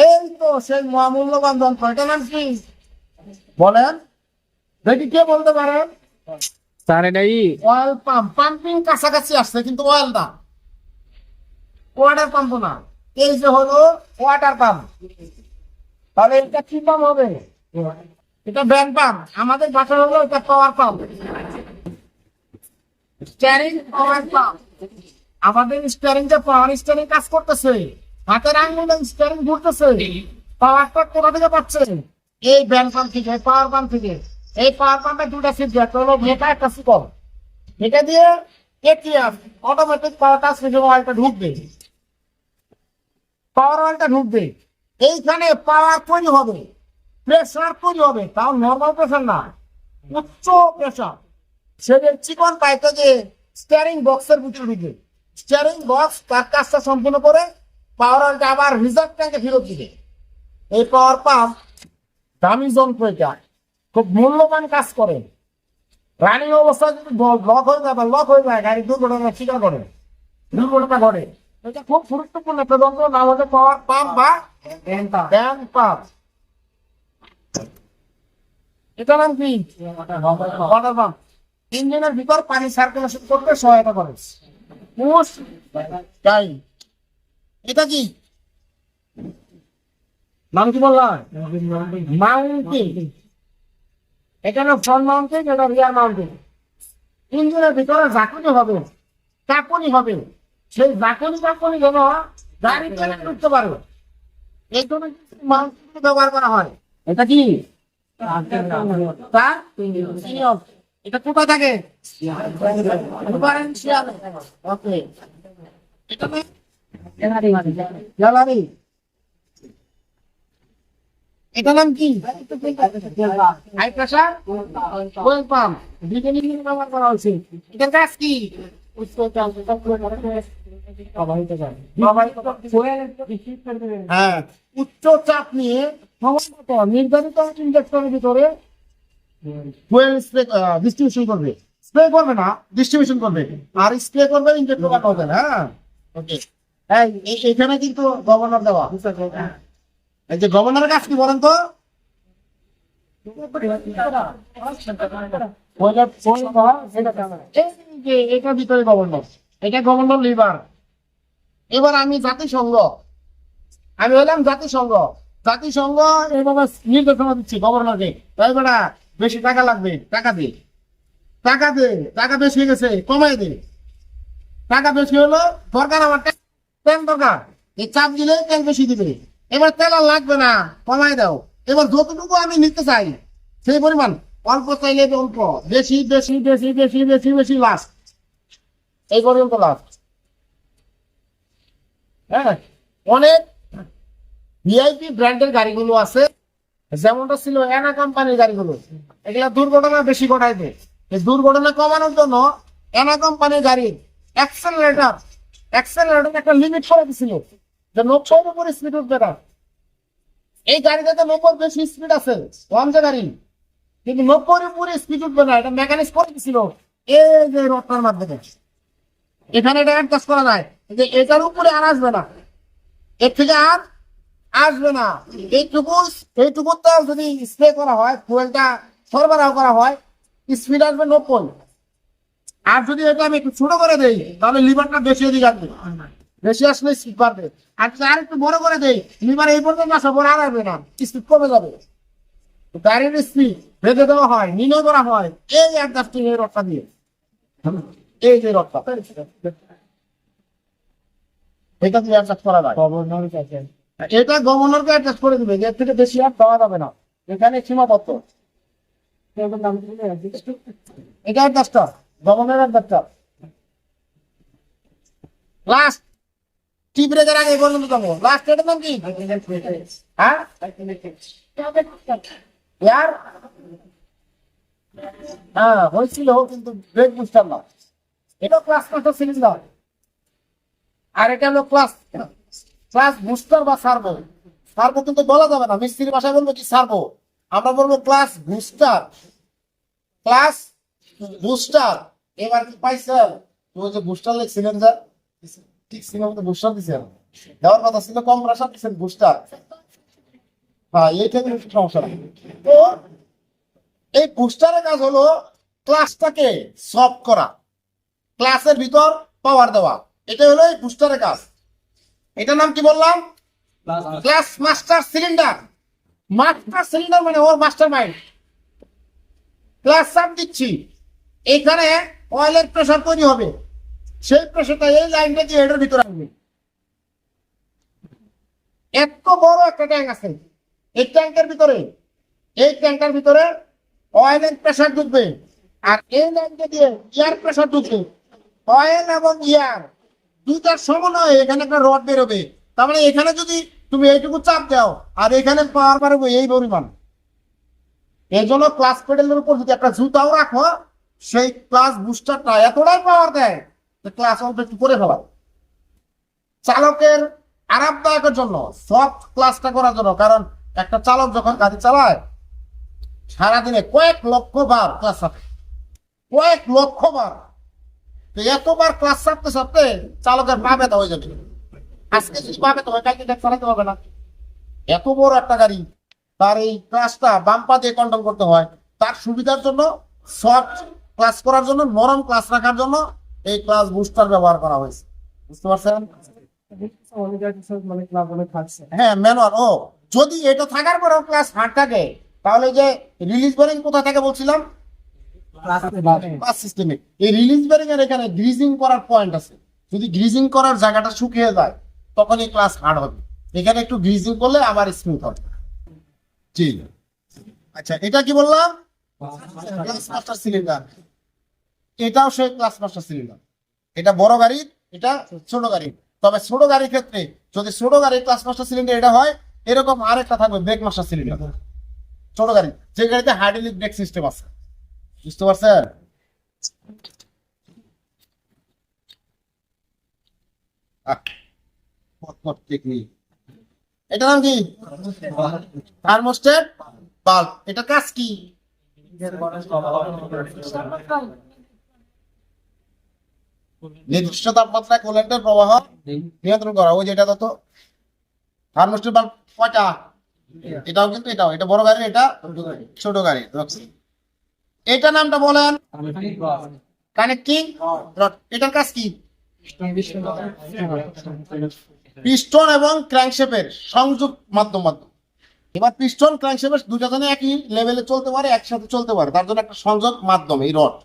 এই তো সেই মহামূল্যবান যন্ত্র এটা নাম কি? বলেন। দেখি কে বলতে পারেন স্যার এটাই অয়েল পাম্প পাম্পিং কাছাকাছি আসছে কিন্তু অয়েল না। ওয়াটার পাম্প না। এই যে হলো ওয়াটার পাম্প তাহলে এটা কি পাম্প হবে? এটা ব্যান্ড পাম্প আমাদের বাসা হলো এটা power pump steering power pump আমাদের স্টিয়ারিংটা পাওয়ার স্টিয়ারিং কাজ করতেছে। হাতের আঙুলে স্টিয়ারিং ঘুরতেছে। পাওয়ারটা কোথা থেকে পাচ্ছে। এই ব্যান্ড পাম্প থেকে পাওয়ার পাম্প থেকে। এই পাওয়ার পাম্পে দুটা সুইচ একটা হলো মেটা একটা সুকল এটা দিয়ে এটিএম অটোমেটিক পাওয়ার ট্রান্সমিশন অয়েলটা ঢুকবে। পাওয়ার অয়েলটা ঢুকবে। এইখানে পাওয়ার তৈরি হবে। প্রেসার তৈরি হবে। তাও নর্মাল প্রেসার না, উচ্চ প্রেশার সেটা চিকন পাইতে যে স্টিয়ারিং বক্সের ভিতরে ঢুকবে। স্টিয়ারিং বক্স তার কাজটা সম্পূর্ণ করে পাওয়ার আবার রিজার্ভ ট্যাঙ্কে ফেরত দিবে। এই পাওয়ার পাম্প দামি যন্ত্র এটা। খুব মূল্যবান কাজ করে। রানিং অবস্থায় যদি লক হয়ে যায় বা লক হয়ে যায় গাড়ি দুর্ঘটনা স্বীকার করে। দুর্ঘটনা ঘটে। এটা খুব গুরুত্বপূর্ণ একটা যন্ত্র, নাম হচ্ছে পাওয়ার পাম্প বা ব্যান পাম্প এটা নাম কি? ওয়াটার পাম্প ইঞ্জিনের ভিতর পানি সার্কুলেশন করতে সহায়তা করে। পুশ তাই এটা কি? নাম কি বললাম মাউন্টিং এখানে ফ্রন্ট মাউন্টিং এটা রিয়ার মাউন্টিং ইঞ্জিনের ভিতরে ঝাঁকুনি হবে চাকুনি হবে। সেই ঝাঁকুনি চাকুনি যেন গাড়ি ঢুকতে পারবে এই জন্য মাউন্টিং ব্যবহার করা হয়। এটা কি? তার এটা কোথায় থাকে? ওকে এটা গ্যালারি এটা নাম কি? হাই ওয়েল পাম্প ব্যবহার করা এটার কাজ কি? হ্যাঁ। উচ্চ চাপ নিয়ে নির্ধারিত ভিতরে ডিস্ট্রিবিউশন করবে। করবে না ডিস্ট্রিবিউশন করবে। আর স্প্রে করবে ইঞ্জেক্ট করা হবে হ্যাঁ? ওকে এখানে কিন্তু গভর্নর দেওয়া। যে গভর্নরের কাজ কি বলেন তো? এটা ভিতরে গভর্নর এটা গভর্নর লিভার এবার আমি জাতিসংঘ। আমি হলাম জাতিসংঘ। জাতিসংঘ এইভাবে নির্দেশনা দিচ্ছি গভর্নরকে তাই বেটা, বেশি টাকা লাগবে, টাকা দে। টাকা দে, টাকা বেশি হয়ে গেছে কমাই দে। টাকা বেশি হলো, দরকার আমার তেল দরকার এই চাপ দিলে তেল বেশি দিবে। এবার তেল আর লাগবে না কমাই দাও। এবার যতটুকু আমি নিতে চাই, সেই পরিমাণ। অল্প চাইলে অল্প। বেশি বেশি বেশি বেশি বেশি বেশি লাস্ট এই পর্যন্ত লাস্ট হ্যাঁ অনেক ভিআইপি ব্র্যান্ডের গাড়িগুলো আছে। যেমনটা ছিল এনা কোম্পানির গাড়িগুলো। এগুলা দুর্ঘটনা বেশি দেয় এই দুর্ঘটনা কমানোর জন্য এনা কোম্পানির গাড়ির অ্যাক্সেলারেটর অ্যাক্সেলারেটর একটা লিমিট করে দিছিল, যে নব্বই উপরে স্পিড উঠবে না। এই গাড়িটাতে নব্বই বেশি স্পিড আছে ওয়ানজা গাড়ি। কিন্তু নব্বই উপরে স্পিড উঠবে না, এটা মেকানিক্স করে দিছিল। এই যে রথটার মাধ্যমে। এখানে এটা অ্যাডজাস্ট করা যায়, যে এটার উপরে আর আসবে না। এর থেকে আর আসবে না। এইটুকু এইটুকু যদি স্প্রে করা হয় ফুয়েলটা সরবরাহ করা হয় স্পিড আসবে নব্বই। আর যদি এটা আমি একটু ছোট করে দেই, তাহলে লিভারটা বেশি এদিকে আসবে। বেশি আসলে স্পিড বাড়বে। আর যদি আর একটু বড় করে দেই লিভার এই পর্যন্ত আসা পরে আর আসবে না স্পিড কমে যাবে। গাড়ির স্পিড বেঁধে দেওয়া হয়, নির্ণয় করা হয়, এই অ্যাডজাস্টিং এই দিয়ে। এই যে এটা অ্যাডজাস্ট করা যায়। এটা গভর্নরকে অ্যাডজাস্ট করে দিবে এর থেকে বেশি আর দেওয়া যাবে না। এখানে সীমাবদ্ধ। এটা অ্যাডজাস্টার গভর্নর অ্যাডজাস্টার লাস্ট আগে লাস্ট এটার নাম কি? হ্যাঁ? হ্যাঁ হয়েছিল, কিন্তু ব্রেক বুস্টার না। এটা ক্লাস মাস্টার সিলিন্ডার আর এটা হলো ক্লাস ক্লাস বুস্টার বা সার্ভো সার্ভো কিন্তু বলা যাবে না। মিস্ত্রি ভাষায় বলব কি সার্ভো আমরা বলব ক্লাস বুস্টার ক্লাস বুস্টার, এবার কি পাইছেন তুমি যে বুস্টার লিখছিলেন যে? ঠিক ছিল বুস্টার দিছেন দেওয়ার কথা ছিল কম রাশা দিচ্ছেন বুস্টার। হ্যাঁ এইটা কিন্তু সমস্যা তো, এই বুস্টারের কাজ হলো ক্লাসটাকে সফট করা। ক্লাসের ভিতর পাওয়ার দেওয়া। এটা হলো এই বুস্টারের কাজ। এটার নাম কি বললাম? Clutch master cylinder. Master cylinder মানে ওর মাস্টার মাইন্ড। ক্লাস চাপ দিচ্ছি। এখানে অয়েলের প্রেশার তৈরি হবে। সেই প্রেশারটা এই লাইনটা দিয়ে এটার ভিতরে আসবে এত বড় একটা ট্যাঙ্ক আছে। এই ট্যাঙ্কের ভিতরে, এই ট্যাঙ্কের ভিতরে অয়েলের প্রেশার ঢুকবে আর এই লাইনটা দিয়ে এয়ার প্রেশার ঢুকবে। অয়েল এবং ইয়ার দুইটার সমন্বয়ে এখানে একটা রড বেরোবে। তার মানে এখানে যদি তুমি এইটুকু চাপ দাও, আর এখানে পাওয়ার পারবে এই পরিমাণ। এই জন্য ক্লাস পেডেলের উপর যদি একটা জুতাও রাখো সেই ক্লাস বুস্টারটা এতটাই পাওয়ার দেয় যে ক্লাস অল্প করে ফেলা চালকের আরামদায়কের জন্য সফট ক্লাসটা করার জন্য, কারণ একটা চালক যখন গাড়ি চালায়, সারাদিনে কয়েক লক্ষ বার ক্লাস চাপে কয়েক লক্ষ বার। তো এতবার ক্লাস চাপতে চাপতে চালকের পা ব্যথা হয়ে যাবে। আজকে যদি পা ব্যথা হয়, কালকে চালাতে পারবে না। এত বড় একটা গাড়ি, তার এই ক্লাসটা বাম পা দিয়ে কন্ট্রোল করতে হয়, তার সুবিধার জন্য সফট ক্লাস করার জন্য নরম ক্লাস রাখার জন্য এই ক্লাস বুস্টার ব্যবহার করা হয়েছে। বুঝতে পারছেন? হ্যাঁ ম্যানুয়াল ও যদি এটা থাকার পরেও ক্লাস হার্ড থাকে তাহলে যে রিলিজ বেরিং কোথা থেকে বলছিলাম? ক্লাস সিস্টেমে এই রিলিজ বেরিং এর এখানে গ্রিজিং করার পয়েন্ট আছে। যদি গ্রিজিং করার জায়গাটা শুকিয়ে যায় তখন এই ক্লাস হার্ড হবে। এখানে একটু গ্রিজিং করলে আবার স্মুথ হবে। জি। আচ্ছা এটা কি বললাম? ক্লাস মাস্টার সিলিন্ডার এটাও সেই ক্লাস মাস্টার সিলিন্ডার এটা বড় গাড়ি, এটা ছোট গাড়ি। তবে ছোট গাড়ির ক্ষেত্রে যদি ছোট গাড়ির ক্লাস মাস্টার সিলিন্ডার এটা হয়, এরকম আরেকটা থাকবে ব্রেক মাস্টার সিলিন্ডার ছোট গাড়ি, যে গাড়িতে হাইড্রোলিক ব্রেক সিস্টেম আছে। বুঝতে পারছেন? এটা নাম কি? থার্মোস্টেট বাল্ব এটা কাজ কি? নির্দিষ্ট তাপমাত্রায় কোলেন্টের প্রবাহ নিয়ন্ত্রণ করা। ওই যেটা তো থার্মোস্টেট বাল্ব কয়টা? এটাও কিন্তু এটাও। এটা বড় গাড়ি এটা ছোট গাড়ি। এটা নামটা বলেন। Connecting rod. এটার কাজ কি? পিস্টন এবং ক্র্যাঙ্কশেপের সংযোগ মাধ্যম মাধ্যম। এবার পিস্টন, ক্র্যাঙ্কশেপের দুটা জনে একই লেভেলে চলতে পারে, একসাথে চলতে পারে। তার জন্য একটা সংযোগ মাধ্যম, এই রড।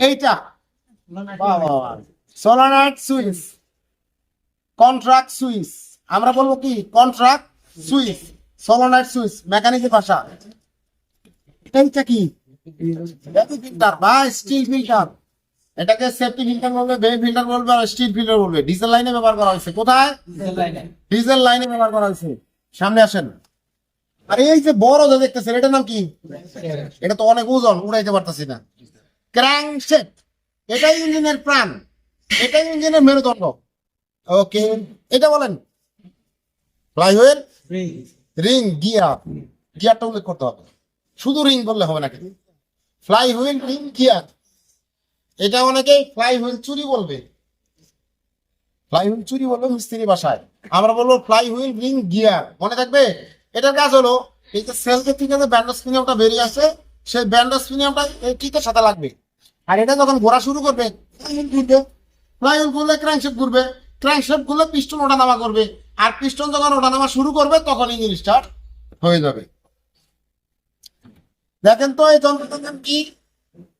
এইটা। সোলানাইট সুইচ কন্ট্রাক্ট সুইচ আমরা বলব কি? কন্ট্রাক্ট সুইচ সোলানাইট সুইচ মেকানিকের ভাষা। এইটা কি? ফিল্টার বা স্টিল ফিল্টার এটাকে সেফটি ফিল্টার বলবে বে ফিল্টার বলবে আর স্টিল ফিল্টার বলবে। ডিজেল লাইনে ব্যবহার করা হয়েছে। কোথায়? ডিজেল লাইনে ব্যবহার করা হয়েছে। সামনে আসেন। আর এই যে বড় যে দেখতেছেন এটার নাম কি? এটা তো অনেক ওজন উড়াইতে পারতেছি না। ক্র্যাঙ্কশেট এটাই ইঞ্জিনের প্রাণ। এটাই ইঞ্জিনের মেরুদণ্ড। ওকে এটা বলেন। ফ্লাইহুইল রিং গিয়ার গিয়ারটা উল্লেখ করতে হবে। শুধু রিং বললে হবে না কিন্তু ফ্লাই হুইল রিং গিয়ার এটা অনেকেই ফ্লাই হুইল চুরি বলবে। ফ্লাই হুইল চুরি বলবে মিস্ত্রি ভাষায় আমরা বলব ফ্লাই হুইল রিং গিয়ার মনে থাকবে? এটার কাজ হলো এই যে সেলকে থেকে যে ব্যান্ডাস প্রিমিয়ামটা বেরিয়ে আসে সেই ব্যান্ডাস প্রিমিয়ামটা এই কিটের সাথে লাগবে। আর এটা যখন ঘোরা শুরু করবে হুইল ঘুরবে ঘুরলে পিস্টন ওঠানামা করবে। আর পিস্টন যখন ওঠানামা শুরু করবে, তখন ইঞ্জিন স্টার্ট হয়ে যাবে। দেখেন তো, এই কি?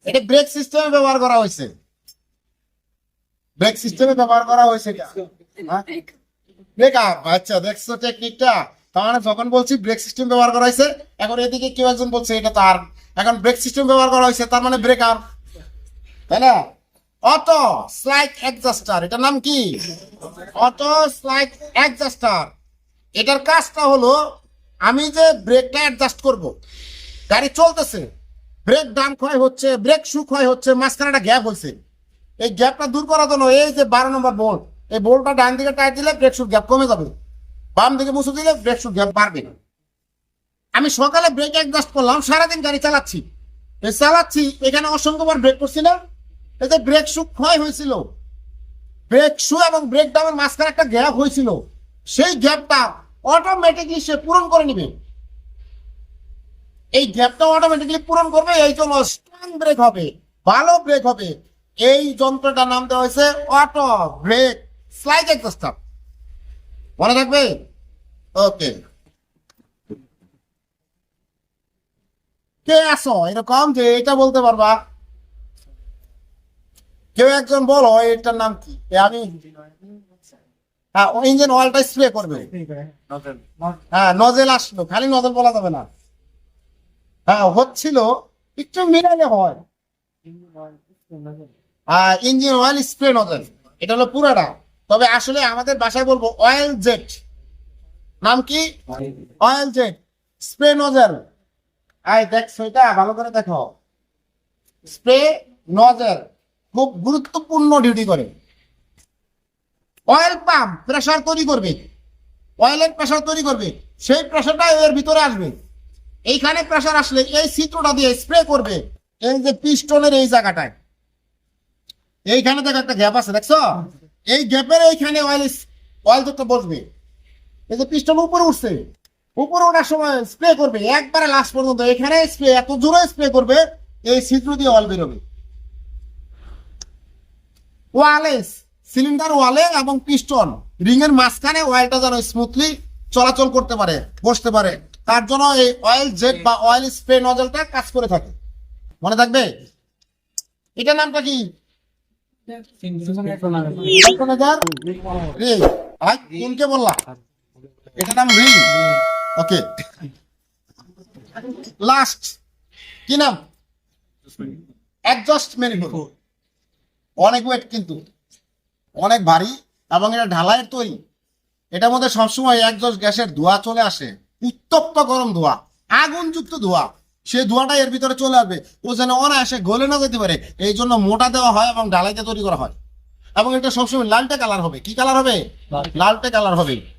এটা ব্রেক সিস্টেমে ব্যবহার করা হয়েছে। ব্রেক সিস্টেমে ব্যবহার করা হয়েছে আপ আচ্ছা দেখছ টেকনিকটা মানে যখন বলছি ব্রেক সিস্টেম ব্যবহার করা হয়েছে, এখন এদিকে কেউ একজন বলছে, এটা তার এখন ব্রেক সিস্টেম ব্যবহার করা হয়েছে, তার মানে ব্রেক আপ তাই না? অটো অ্যাডজাস্টার, এটার নাম কি? Auto slide adjuster. এটার কাজটা হলো, আমি যে ব্রেকটা অ্যাডজাস্ট করব, গাড়ি চলতেছে, ব্রেক ডাম ক্ষয় হচ্ছে, ব্রেক শু ক্ষয় হচ্ছে, মাঝখানে একটা গ্যাপ হয়েছে। এই গ্যাপটা দূর করার জন্য এই যে বারো নম্বর বোল্ট, এই বোল্টটা ডান দিকে টাইট দিলে ব্রেক শুর গ্যাপ কমে যাবে। বাম দিকে মুছে দিলে ব্রেক শুর গ্যাপ বাড়বে। আমি সকালে ব্রেক অ্যাডজাস্ট করলাম, সারাদিন গাড়ি চালাচ্ছি। চালাচ্ছি, এখানে অসংখ্যবার ব্রেক করছি না। যে ব্রেক শু ক্ষয় হয়েছিল। ব্রেক শু এবং ব্রেক ডামের মাঝখানে একটা গ্যাপ হয়েছিল। সেই গ্যাপটা অটোমেটিকলি সে পূরণ করে নিবে। এই গ্যাপটা অটোমেটিকলি পূরণ করবে, এই জন্য স্ট্রং ব্রেক হবে, ভালো ব্রেক হবে। এই যন্ত্রটার নাম দেওয়া হয়েছে অটো ব্রেক স্লাইড এক্সস্টার মনে থাকবে? ওকে কে আসো এরকম যে এটা বলতে পারবা। কেউ একজন বলো এটার নাম কি? আমি হ্যাঁ ইঞ্জিন অয়েলটা স্প্রে করবে। হ্যাঁ নজেল আসলো খালি নজেল বলা যাবে না। হ্যাঁ হচ্ছিল একটু মিলালে হয়। আর ইঞ্জিন অয়েল স্প্রে নজেল এটা হলো পুরাটা। তবে আসলে আমাদের বাসায় বলব অয়েল জেট নাম কি? অয়েল জেট স্প্রে নজেল আই দেখছ এটা? ভালো করে দেখো। স্প্রে নজেল খুব গুরুত্বপূর্ণ ডিউটি করে। অয়েল পাম্প প্রেসার তৈরি করবে। অয়েলের প্রেসার তৈরি করবে। সেই প্রেসারটা এর ভিতরে আসবে। এইখানে প্রেসার আসলে এই চিত্রটা দিয়ে স্প্রে করবে এই যে পিস্টনের এই জায়গাটায়। এইখানে দেখো একটা গ্যাপ আছে, দেখছ? এই গ্যাপের এইখানে অয়েল অয়েল তো বসবে, এই যে পিস্টন উপরে উঠছে, উপরে ওঠার সময় স্প্রে করবে। একবারে লাস্ট পর্যন্ত, এখানে স্প্রে এত জোরে স্প্রে করবে, এই ছিদ্র দিয়ে অয়েল বেরোবে। ওয়ালে সিলিন্ডার ওয়ালে এবং পিস্টন। রিং এর মাঝখানে অয়েলটা যেন স্মুথলি চলাচল করতে পারে বসতে পারে। তার জন্য এই অয়েল জেট বা অয়েল স্প্রে নজলটা কাজ করে থাকে। মনে থাকবে? এটার নামটা কি? কোনকে বললা এটার নাম রিং। ওকে। লাস্ট কি নাম? অ্যাডজাস্ট মেরিফোন অনেক ওয়েট কিন্তু অনেক ভারী এবং এটা ঢালাইয়ের তৈরি। এটার মধ্যে সবসময় একজস্ট গ্যাসের ধোঁয়া চলে আসে উত্তপ্ত গরম ধোঁয়া আগুনযুক্ত ধোঁয়া। সে ধোঁয়াটা এর ভিতরে চলে আসবে ও যেন অনায়াসে গলে না যেতে পারে এই জন্য মোটা দেওয়া হয় এবং ঢালাইতে তৈরি করা হয়। এবং এটা সবসময় লালটে কালার হবে। কি কালার হবে? লালটে। কালার হবে।